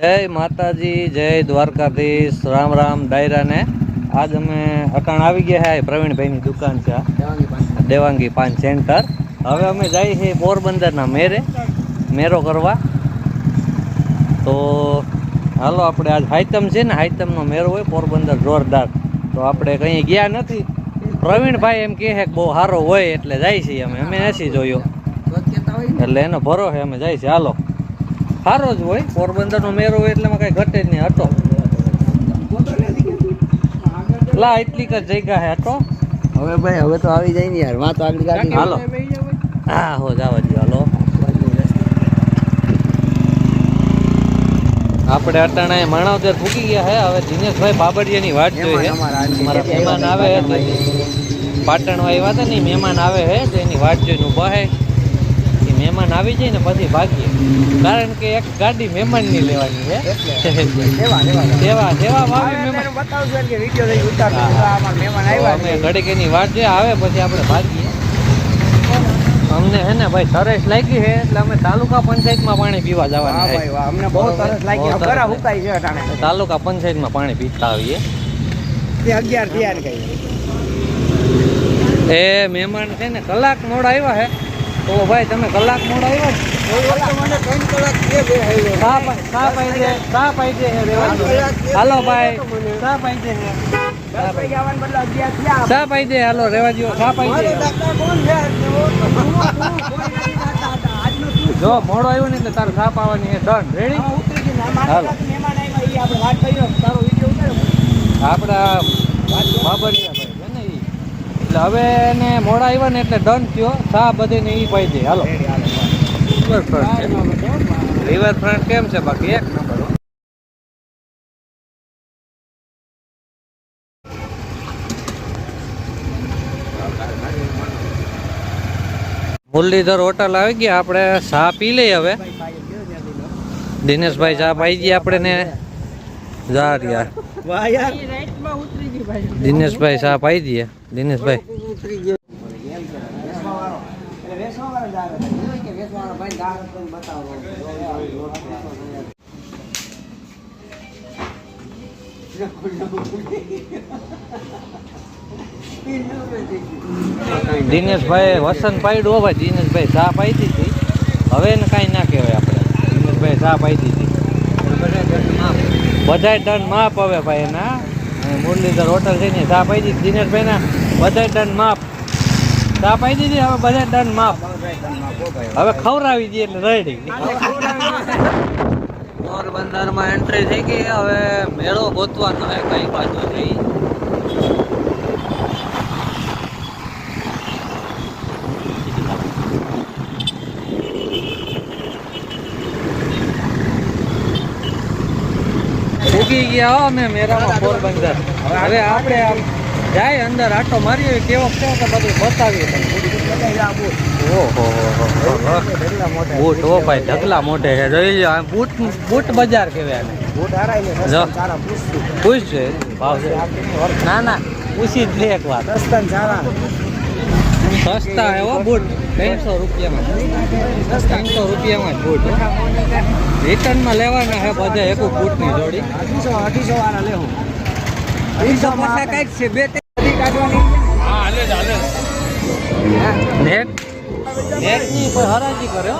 જય માતાજી જય દ્વારકાધીશ રામ રામ ડાયરાને. આજ અમે અટાણ આવી ગયા છે પ્રવીણભાઈની દુકાન છે દેવાંગી પાન સેન્ટર. હવે અમે જઈએ છીએ પોરબંદરના મેરે મેરો કરવા. તો હાલો આપણે આજ હાઈતમ છે ને હાઈતમનો મેરો હોય પોરબંદર જોરદાર. તો આપણે કંઈ ગયા નથી. પ્રવીણભાઈ એમ કહે છે કે બહુ સારો હોય એટલે જાય છીએ અમે. અમે નથી જોયો. એટલે એનો ભરો છે અમે જાય છે. હાલો. સારો જ હોય પોરબંદરનો મેરો હોય એટલે કાંઈ ઘટે જ નહીં હટો. લા એટલી જ જગ્યા હે હટો. હવે ભાઈ હવે તો આવી જાય ને યાર વાત તો આગળ ગાડી. હાલો. હા હો જવા દો હાલો. આપણે અટાણા માણાવદર ફૂકી ગયા હે હવે દિનેશભાઈ બાબરિયાની વાટ જોઈએ. અમારા મહેમાન આવે પાટણ આવ્યા. હતા ને મહેમાન આવે હે તો એની વાટ જોઈને ઊભા એ મહેમાન આવી જાય ને પછી ભાગીએ. કારણ કે એક ગાડી મહેમાનની લેવાની છે. સેવા સેવા અમે ઘડીક એની વાટ જોઈએ આવે પછી આપણે ભાગીએ. અમને હે ને ભાઈ સરસ લાગી છે એટલે અમે તાલુકા પંચાયતમાં પાણી પીવા જવાના છે અમને બહુ સરસ લાગી. ઘરા હુકાઈ છે અટાણે. તાલુકા પંચાયતમાં પાણી પીતા આવીએ. તે અગિયાર થયા ને કઈ. એ મહેમાન છે ને કલાક મોડા આવ્યા છે તો ભાઈ તમે કલાક મોડો આવ્યો. હાલો ભાઈ સા પાઈ દે હાલો રેવા દો. સા પાઈ દે જો મોડો આવ્યો ને એટલે તારે સાપ આવવાની છે ડન રેડી હાલો. દાદા મહેમાન આવ્યા, ઈ આપણે વાત કરી રહ્યો. તારો વીડિયો ઉતાર્યો. આપણા બાબરિયા. એટલે હવે એને મોડા આવ્યા ને એટલે ડન થયો. સા બધે ને એ પાઈ દે. હાલો. રિવર રિવરફ્રન્ટ કેમ છે બાકી? એક નંબર મુરલીધર હોટલ આવી ગયા. આપણે ચા પી લઈએ હવે. દિનેશભાઈ ચા પાઈ ગયા આપણે ને. જા રહ્યા વાહ યાર. દિનેશભાઈ ચા પાઈ દઈએ. દિનેશભાઈ. દિનેશભાઈ વસંત પાડ્યું હો ભાઈ દિનેશભાઈ ચા પાઈ દીધી. હવે એને કાંઈ ના કહેવાય આપણે. દિનેશભાઈ સાપ પાઈ દીધી. બધાય ટન માપ હવે ભાઈ એના. મુરલીધર હોટલ છે ને ચા પાઈ દીધી. દિનેશભાઈના બધા ટન માપ ચા પાઈ દીધી, હવે બધા ટન માપ હવે ખવડાવી દઈએ એટલે રેડી પોરબંદરમાં એન્ટ્રી થઈ ગઈ, હવે મેળો ગોતવાનો કઈ બાજુ જઈ ઉગી ગયા અમે મેરામાં પોરબંદર. હવે આપણે આમ જાય અંદર આટો મારીએ કેવો કેવો કે બધું બતાવીએ તમને. ઓહો હો હો હો. બૂટ ઓ ભાઈ ઢગલા મોટે છે. જોઈ લો બૂટ બૂટ બજાર કહેવાય. પૂછ છે. ભાવ ના ના પૂછી જ લે એક વાર. સસ્તા એવો હો બૂટ. ત્રણસો રૂપિયામાં ત્રણસો રૂપિયામાં જ બૂટ રિટર્નમાં લેવાના હે બધા એક બૂટની જોડી. અઢીસો અઢીસો વાળા લેવું અઢીસો પાસે કાંઈક છે બે ત્રણ કાઢવાની. નેટ? નેટની કોઈ હરાજી કરે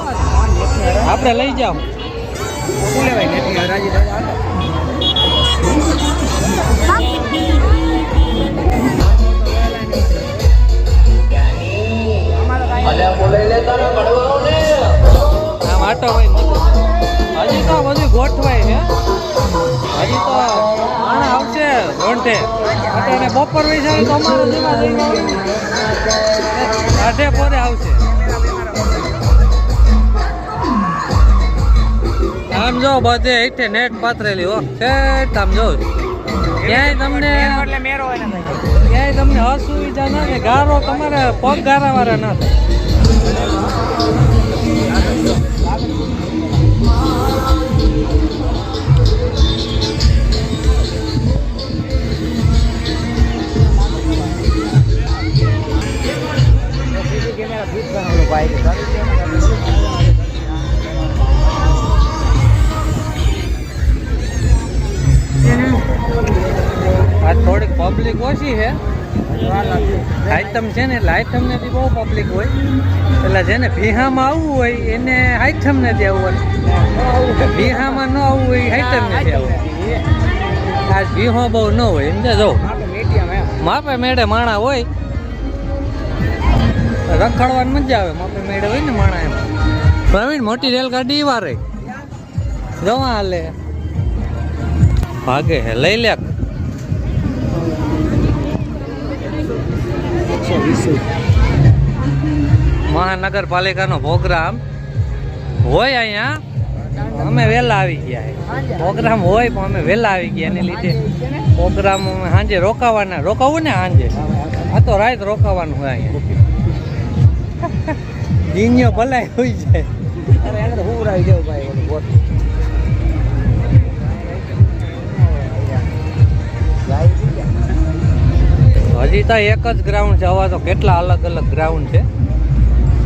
આપણે લઈ જાઓ. શું લેવાય નેટની હરાજી. આમ આટો ભાઈ હજી તો બધું ગોઠવાય છે. હજી તો આવશે રોંઢે. અને બપોર જાય તો અમારે પોરે આવશે. આમ જો બધે હેઠે નેટ પાથરેલી હો. સેટ આમ જો. ક્યાંય તમને ક્યાંય તમને અસુવિધા ના ગારો તમારે પગ ગારા વાળા ના થાય પબ્લિક ઓછી છે આઈટમ છે ને પબ્લિક હોય. એટલે જેને ભીહામાં આવવું હોય એને આઈટમ ને આવવું હોય ભીહામાં ન આવવું હોય આઈટમ ને આવવું આજ ભીહો બહુ ન હોય સમજે જો માપે મેળે માણા હોય. રખડવાની મજા આવે માપે મેળે હોય ને માણા એમ. પ્રવીણ મોટી રેલગાડી વારે. જવા હાલે. ભાગે હે લઈ લે. મહાનગરપાલિકાનો પ્રોગ્રામ હોય અહીંયા, અમે વહેલા આવી ગયા પ્રોગ્રામ હોય પણ અમે વહેલા આવી ગયા એને લીધે. પ્રોગ્રામ અમે સાંજે રોકાવાના, રોકાવું ને સાંજે? આ તો રાત રોકાવાનું હોય અહીંયા. જીન્યો ભલાય હોઈ જાય. હજી તો એક જ ગ્રાઉન્ડ છે હવા તો કેટલા અલગ અલગ ગ્રાઉન્ડ છે.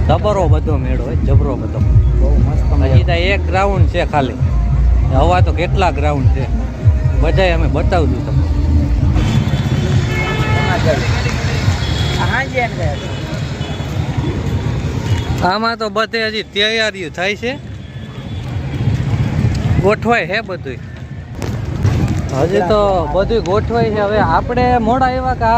જબરો બધો મેળો હોય જબરો બધો. હજી તો એક ગ્રાઉન્ડ છે ખાલી. હવા તો કેટલા ગ્રાઉન્ડ છે. બધાય અમે બતાવશું તમને. આમાં તો બધે હજી તૈયારીઓ થાય છે. ગોઠવાય છે બધું હજી તો બધું ગોઠવાય છે. હવે આપણે મોડા એવા કે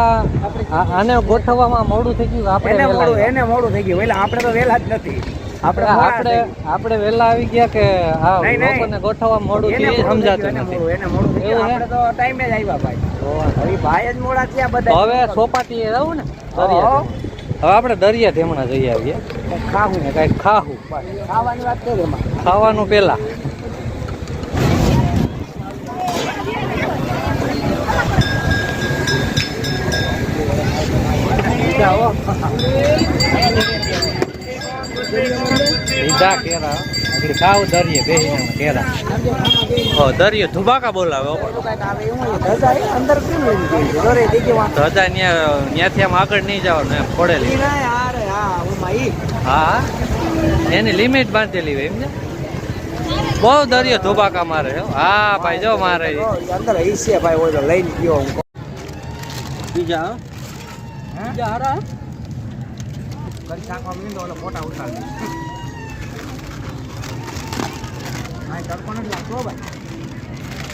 આને ગોઠવવામાં મોડું થઈ ગયું આપણે એને મોડું એને મોડું થઈ ગયું. એટલે આપણે તો વહેલા જ નથી. આપણે મોડા આપણે આપણે વહેલા આવી ગયા કે આ. લોકોને ગોઠવવામાં મોડું થઈ સમજાતું નથી. એને મોડું થઈ ગયું. આપણે તો ટાઈમે જ આવ્યા ભાઈ. હવે ભાઈ જ મોડા થયા બધા. હવે સોપાટીએ રહું ને? હવે આપણે દરિયા ઢેમણા જઈ આવીએ. ખાવું ને કાંઈક ખાવું. ખાવાની વાત કરી ખાવાનું પેલા ખાવ દરિયે બેસીને કેરા દરિયો ધુબાકા બોલાવે. ધજા એ અંદર કેમ લઈને ગઈ છે? દોરે થઈ ગઈ વાં. તો હજા ન્યા ન્યાથી આમ આગળ નહીં જવાનું એમ પડેલી હા, એની લિમિટ બાંધેલી હોય એમને બહુ દરિયો ધુબાકા મારે હા ભાઈ જો મારે અંદર ભાઈ લઈને ગયો બીજા બીજા હારા કરી શાકમાં મીંડો ઓલો ફોટા ઉતારી હા તડકો નથી લાગતો ભાઈ.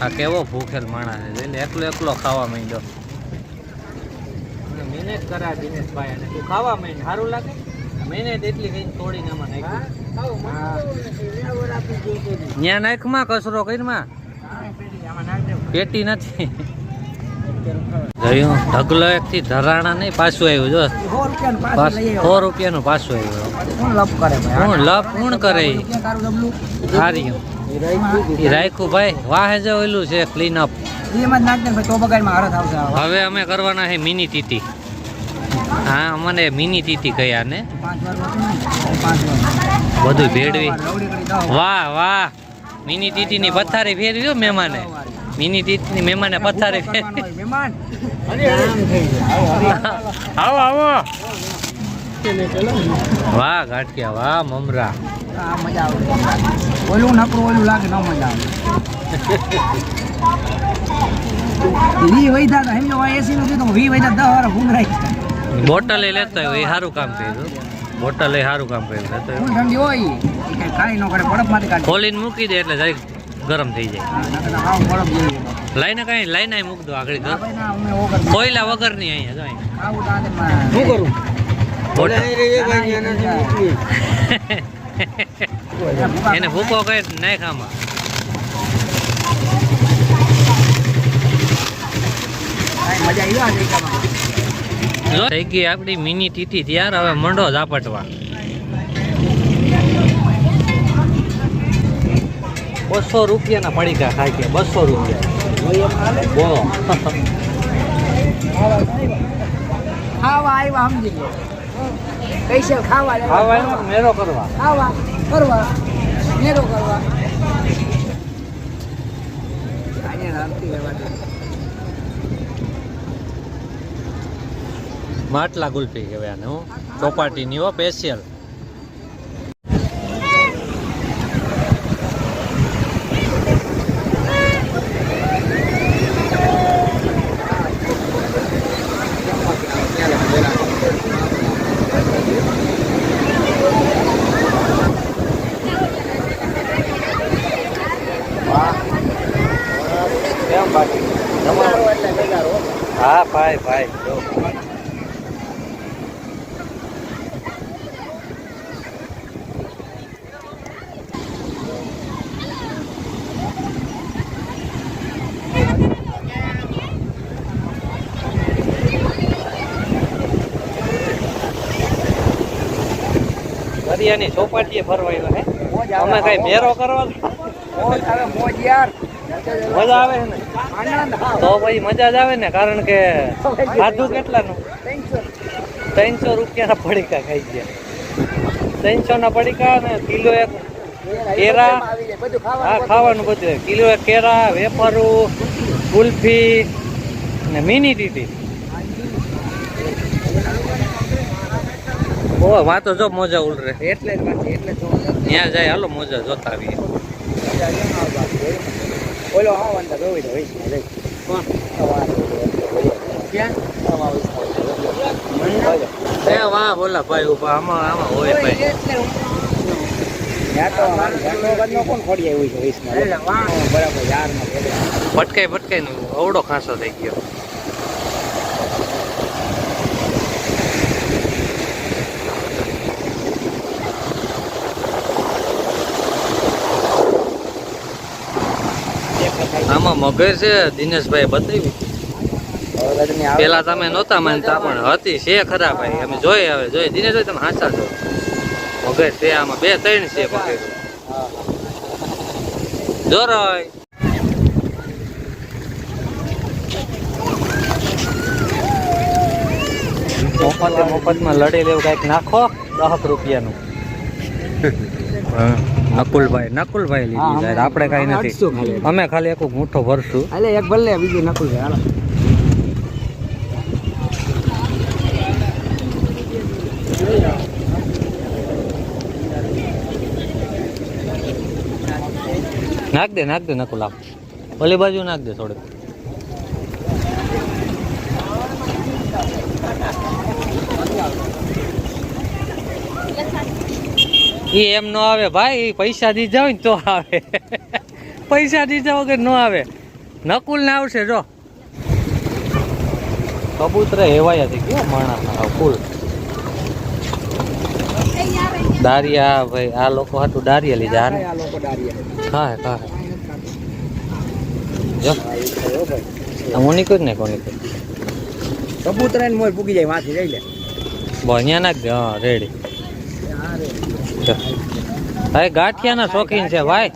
આ કેવો ભૂખેલ માણસ છે જોઈને એકલો એકલો ખાવા માંડ્યો. મહેનત કરા દિનેશભાઈ અને તું ખાવા માંડ સારું લાગે? મહેનત એટલી કઈ તોડીને આમાં નાખ્યું. ત્યાં નાખ નાખમાં કચરો કરીમાં પેટી નથી. જોયું ઢગલો એક થી ધરાણા નહીં પાછું આવ્યું જો. સો સો રૂપિયાનું પાછું આવ્યું હું લપ કોણ કરે? સારી રાખ્યું ભાઈ વાહે જો ઓલું છે ક્લીન અપ હવે અમે કરવાના છે મિની તીતી. હા અમને મિની તીતી કયા ને? ને. બધું ભેળવી. વાહ વાહ. મિની તીતી ની પથારી ફેરવી હો મહેમાને. મિની તીતી ની મહેમાને પથારે. મહેમાન આવો આવો. વાહ ગાંઠિયા વાહ મમરા. આ મજા આવે ઓલું નકરું ઓલું લાગે ન મજા આવે. વી વૈધા સમજો એસી નું કીધું વી વૈધા દસ વાર બોટલે લેતા હોય એ સારું કામ કર્યું. બોટલે સારું કામ કર્યું. ઠંડી હોય ન કરે ખોલીને મૂકી દે એટલે જરીક ગરમ થઈ જાય. લઈને કઈ લઈને મૂક દો આગળ કોયલા વગરની અહીંયા શું કરું? એને ભૂકો કઈ નાખ આમાં. મજા આવી આ થઈ ગઈ આપણી મિની ટીટી ત્યાર હવે મંડો ઝાપટવા. બસો રૂપિયાના પડીકા ખાઈ ગયા બસો રૂપિયા. બોલો. ખાવા આવ્યા સમજી લો. સ્પેશિયલ ખાવા ખાવા મેળો કરવા. ખાવા કરવા. મેળો કરવા. માટલા ગુલ્ફી કહેવાય આને હું. ચોપાટીની હો સ્પેશિયલ ભાઈ. દરિયાની ચોપાટીએ ફરવાયો હે મોજ આવે. અમે કઈ મેરો કરવા મોજ આવે ને? તો પછી મજા જ આવે ને કારણ કે ખાધું કેટલાનું? ત્રણસો રૂપિયાના પડીકા ખાઈ ગયા. ત્રણસો ના પડીકા ને કિલો એક કેરા. હા ખાવાનું બધું. કિલો એક કેરા વેફરું કુલ્ફી ને મિની દીધી. ઓ વાતો જો મોજા ઉલરે. એટલે જ એટલે તો ત્યાં જાય હાલો મોજા જોતા આવીએ. ઓલો હા વાંધા જોઈ દો ક્યાં? એ વાહ બોલા ભાઈ ઊભા આમાં આમાં હોય ભાઈ. ભટકાઈ ભટકાઈ ને અવડો ખાંસો થઈ ગયો આમાં મગર છે દિનેશભાઈ બતાવ્યું. પેલા તમે નહોતા માનતા પણ હતી છે ખરા ભાઈ. અમે જોઈ હવે જોઈએ દિનેશભાઈ તમે હાચા છો. મગર છે આમાં બે ત્રણ છે મગર. હા. મફત મફતે મફતમાં લડી લેવું કાંઈક નાખો દસ રૂપિયાનું. નકુલભાઈ નકુલભાઈ લીધી સાહેબ. આપણે કઈ નથી. અમે ખાલી એક મુઠ્ઠો ભરશું. એટલે એક ભલે બીજું નકુલ હાલો. નાખ દે નાખ દે નકુલ આપ ઓલી બાજુ નાખ દે થોડુંક. ઈ એમ ન આવે ભાઈ એ પૈસા દીધા હોય ને તો આવે. પૈસા દીધા વગર ન આવે. નકુલ ને આવશે જો. કબૂતર હેવાયા છે કેવા માણા ફૂલ? દારિયા ભાઈ આ લોકો હાટું દારિયા લીધા હા હા. જો. હું મોની ને કોની કોઈ કબૂતર ને મોર પૂગી જાય માથે જઈ લે. નાખ હા રેડી. હવે ગાંઠિયાના શોખીન છે, ભાઈ.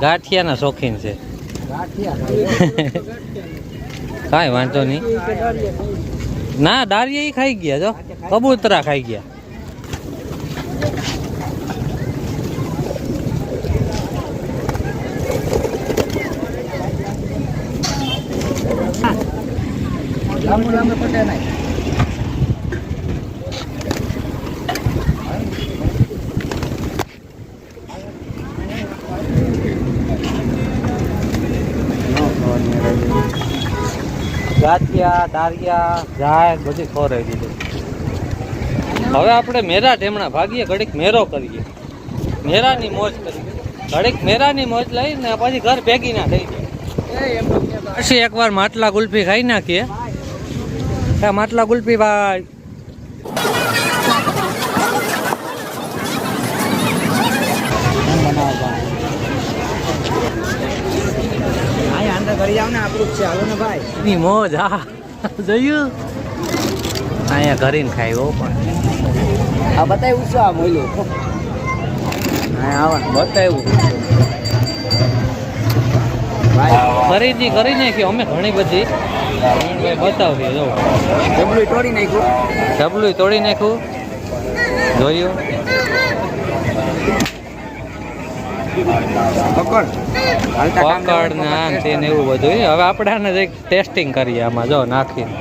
ગાંઠિયાના શોખીન છે. કાંઈ વાંધો નહીં. ના દારિયા એ ખાઈ ગયા, જો. કબૂતરા ખાઈ ગયા. લાંબુ લાંબુ પટે ગાંઠિયા દારિયા જાય બધી ખોરાઈ દીધું હવે આપણે મેરા ઢેમણા ભાગીએ, ઘડીક મેરો કરીએ. મેરાની મોજ કરીએ. ઘડીક મેરાની મોજ લઈને પછી ઘર ભેગી ના થઈ જાય. પછી એકવાર માટલા ગુલ્ફી ખાઈ નાખીએ. માટલા ગુલ્ફી ભાઈ ને આપણું છે. ને ભાઈ. ની મોજ હા. જોયું? અહીંયા કરીને ખાઈ હો પણ. આ બતાવ્યું છે આ મોયલું આવા બતાવ્યું. ભાઈ ખરીદી કરી નાખી અમે ઘણી બધી. બતાવીએ જો. ડબલું તોડી નાખ્યું? ડબલું તોડી નાખ્યું. જોયું? પકડ. પકડ ને આમ તે ને એવું બધું. હવે આપણે આને એક ટેસ્ટિંગ કરીએ આમાં જો નાખીને.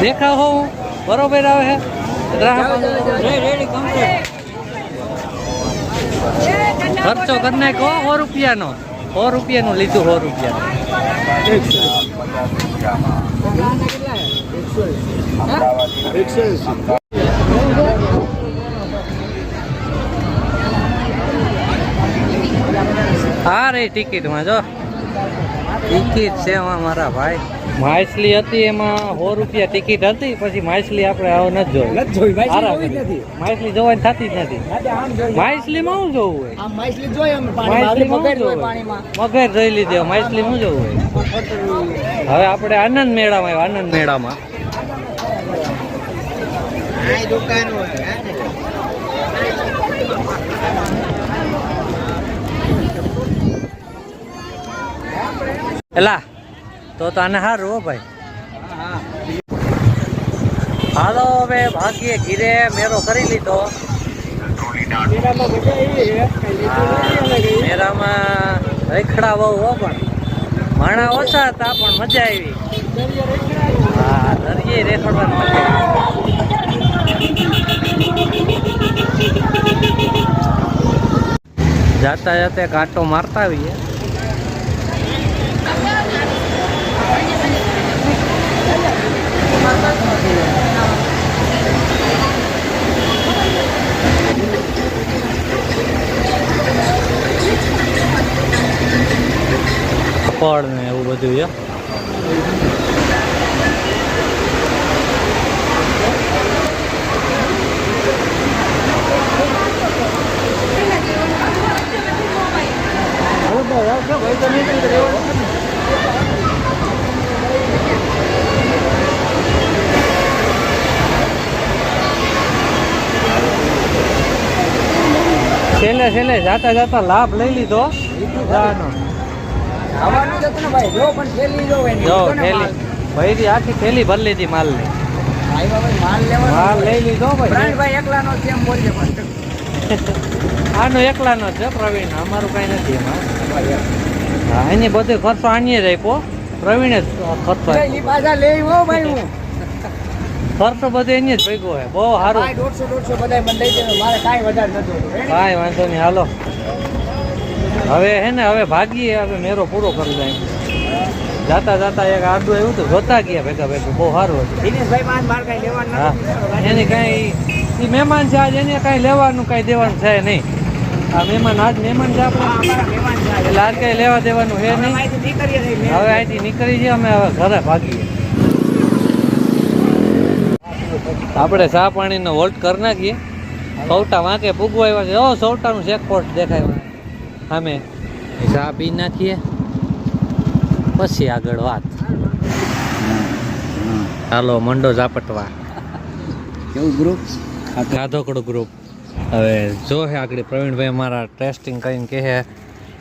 દેખાવ હોવ બરોબર આવે છે ખર્ચો કરી નાખો સો રૂપિયાનો. સો રૂપિયાનું લીધું સો રૂપિયાનું. આ રહી ટિકિટમાં જો. ટિકિટ છે એમાં મારા ભાઈ. માછલી હતી એમાં સો રૂપિયા ટિકિટ હતી પછી માછલી આપણે આવો નથી જોઈ. માછલી જોવાની થતી જ નથી. માછલીમાં શું જોવું હોય? મગર જોઈ હોય? લીધી માછલી શું જોવું હોય? હવે આપણે આનંદ મેળામાં આવ્યા આનંદ મેળામાં. દુકાન એલા, તો તને સારું હો ભાઈ. હાલો, હવે ભાગ્યે ઘીરે મેરો કરી લીધો. મેરામાં રેખડા બહુ હો પણ. માણા ઓછા હતા, પણ મજા આવી. હા, દરિયે રેખડવાની મજા આવી. જાતા જાતે કાંટો મારતા આવીએ. ફળ ને એવું બધું છે છેલ્લે છેલ્લે જાતા જાતા લાભ લઈ લીધો. ને ભાઈ ને આખી થેલી ભરી લીધી માલ. ભાઈ ભાઈ માલ લઈ લીધો ભાઈ. એકલાનો છે આનો એકલાનો પ્રવીણ અમારું કાંઈ નથી એમાં. એની બધો ખર્ચો આણીએ જ આપ્યો. પ્રવીણે ખર્ચો લેવો લઈ હો ભાઈ હું. ખર્ચો બધો એની જ ભેગો હોય. બહુ સારું. દોઢસો દોઢસો બધા મને દઈ દેજો. મારે કાંઈ વધારે નથી કાંઈ વાંધો નહીં હાલો. હવે હે ને હવે ભાગીએ હવે મેરો પૂરો કરી જાય જાતા જાતા એક આડું આવ્યું હતું જોતા ગયા ભેગા ભેગું. બહુ સારું હતું. દિનેશભાઈ કાંઈ લેવાનું હા. એની કાંઈ એ મહેમાન છે આજ એને કાંઈ લેવાનું કાંઈ દેવાનું છે નહીં. આ મહેમાન આજ મહેમાન છે આપણે. એટલે આજ કાંઈ લેવા દેવાનું છે નહીં. હવે અહીંથી નીકળી જઈએ અમે હવે ઘરે ભાગીએ. આપણે ચા પાણીનો વોલ્ટ કરી નાખીએ. સૌટા વાંકે પૂગવાય છે. ઓ સૌટાનું ચેકપોસ્ટ દેખાય સામે ચા પી નાખીએ. પછી આગળ વાત. હાલો મંડો ઝાપટવા. કેવું ગ્રુપ ગાધોકડો ગ્રુપ હવે જો હે આગળ પ્રવીણભાઈ મારા ટેસ્ટિંગ કરીને કહે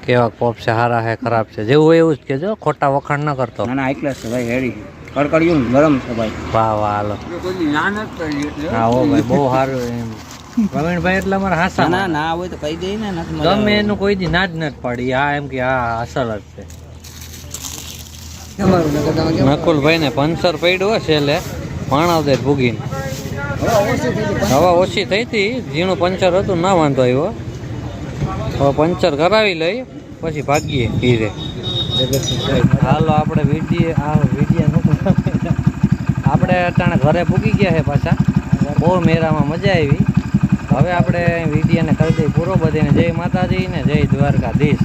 કેવા પોપ છે સારા છે ખરાબ છે. જેવું એવું જ કેજો ખોટા વખાણ ન કરતો. ના ના એકલા છે ભાઈ હેડી. કડકડિયું ગરમ છે ભાઈ. વાહ વાહ હાલો. હા હો ભાઈ બહુ સારું એમ. પ્રવીણભાઈ એટલે અમારા હાસા ના ના હોય તો કહી દઈ ને ગમે એનું કોઈ દી ના જ નથી પાડી. આ એમ કે આ અસલ જ છે. નકુલભાઈ ને પંચર પડ્યું હશે એટલે માણાવદર ભૂગીને. હવા ઓછી થઈ હતી. ઝીણું પંચર હતું ના વાંધો આવ્યો. હવે પંચર કરાવી લઈ પછી ભાગીએ ધીરે હાલો, આપણે વીડિયો આ વીડિયો આપણે અટાણે ઘરે પૂગી ગયા છે પાછા. બહુ મેળામાં મજા આવી. હવે આપણે વિડીયોને કરી દઈએ પૂરો બધીને. જય માતાજી ને જય દ્વારકાધીશ.